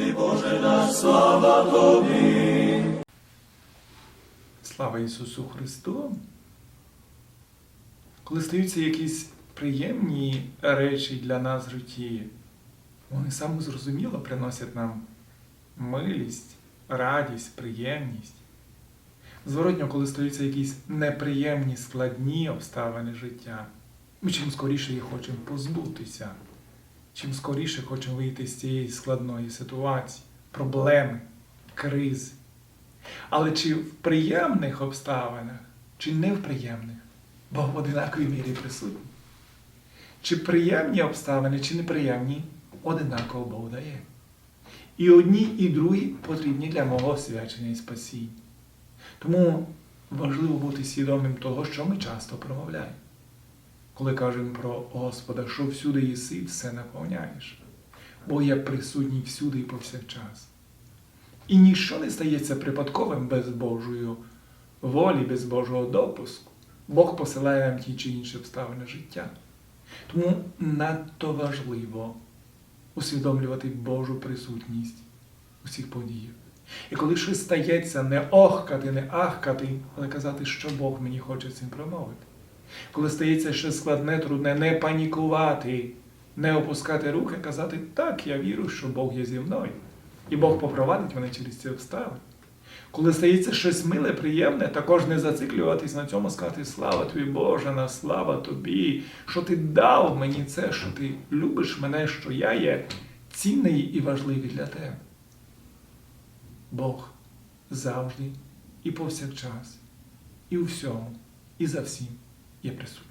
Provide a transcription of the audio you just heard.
Тобі, Боже наш, слава Тобі. Слава Ісусу Христу! Коли стаються якісь приємні речі для нас в житті, вони саме зрозуміло приносять нам милість, радість, приємність. Зворотньо, коли стаються якісь неприємні, складні обставини життя, ми чим скоріше їх хочемо позбутися, чим скоріше хочемо вийти з цієї складної ситуації, проблеми, кризи. Але чи в приємних обставинах, чи не в приємних, Бог в одинаковій мірі присутній. Чи приємні обставини, чи неприємні, одинаково Бог дає. І одні, і другі потрібні для мого освячення і спасіння. Тому важливо бути свідомим того, що ми часто промовляємо. Коли кажемо про Господа, що всюди єси, все наповняєш. Бо є присутній всюди і повсякчас. І ніщо не стається припадковим без Божої волі, без Божого допуску. Бог посилає нам ті чи інші обставини життя. Тому надто важливо усвідомлювати Божу присутність у всіх подіях. І коли щось стається, не охкати, не ахкати, але казати, що Бог мені хоче цим промовити. Коли стається щось складне, трудне, не панікувати, не опускати руки, казати, так, я вірю, що Бог є зі мною. І Бог попровадить мене через ці обставини. Коли стається щось миле, приємне, також не зациклюватись на цьому, сказати слава тобі, Боже, на слава тобі, що ти дав мені це, що ти любиш мене, що я є цінний і важливий для тебе. Бог завжди і повсякчас, і у всьому, і за всім є присутній.